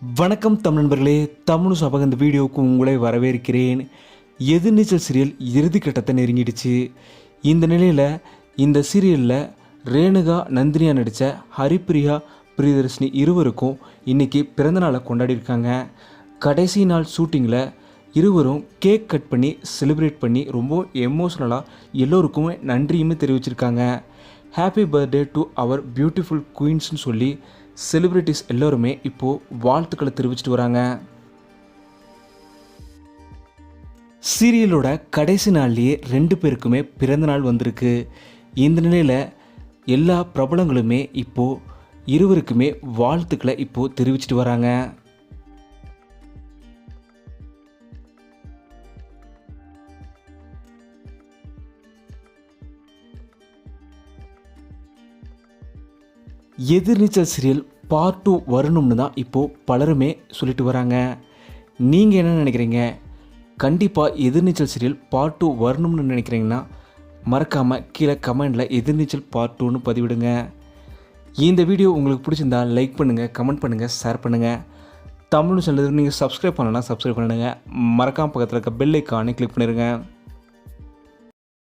வணக்கம் தமிழ் நண்பர்களே தமிழ் சபக இந்த வீடியோவுக்கு உங்களை வரவேற்கிறேன். எதிர்நீச்சல் சீரியல் இறுதி கட்டத்தை நெருங்கிடுச்சு. இந்த நிலையில் இந்த சீரியலில் ரேணுகா நந்தினியா நடித்த ஹரிப்பிரியா பிரியதர்ஷினி இருவருக்கும் இன்றைக்கி பிறந்தநாளை கொண்டாடியிருக்காங்க கடைசி நாள் ஷூட்டிங்கில் இருவரும் கேக் கட் பண்ணி செலிப்ரேட் பண்ணி ரொம்ப எமோஷ்னலாக எல்லோருக்குமே நன்றியுமே தெரிவிச்சிருக்காங்க. ஹாப்பி பர்த்டே டு அவர் பியூட்டிஃபுல் குயின்ஸ்னு சொல்லி செலிப்ரிட்டிஸ் எல்லோருமே இப்போது வாழ்த்துக்களை தெரிவிச்சிட்டு வராங்க. சீரியலோட கடைசி நாள்லேயே ரெண்டு பேருக்குமே பிறந்த நாள் வந்திருக்கு. இந்த நிலையில் எல்லா பிரபலங்களுமே இப்போது இருவருக்குமே வாழ்த்துக்களை இப்போது தெரிவிச்சிட்டு வராங்க. எதிர்நீச்சல் சீரியல் பார்ட் டூ வரணும்னு தான் இப்போது பலருமே சொல்லிட்டு வராங்க. நீங்கள் என்ன நினைக்கிறீங்க? கண்டிப்பாக எதிர்நீச்சல் சீரியல் பார்ட் டூ வரணும்னு நினைக்கிறீங்கன்னா மறக்காமல் கீழே கமெண்டில் எதிர்நீச்சல் பார்ட் டூன்னு பதிவிடுங்க. இந்த வீடியோ உங்களுக்கு பிடிச்சிருந்தா லைக் பண்ணுங்கள் கமெண்ட் பண்ணுங்கள் ஷேர் பண்ணுங்கள் தமிழ் சொல்லுறதுக்கு நீங்கள் சப்ஸ்கிரைப் பண்ணலன்னா சப்ஸ்கிரைப் பண்ணுங்கள் மறக்காமல் பக்கத்தில் இருக்க பெல் ஐக்கானே கிளிக் பண்ணிடுங்க.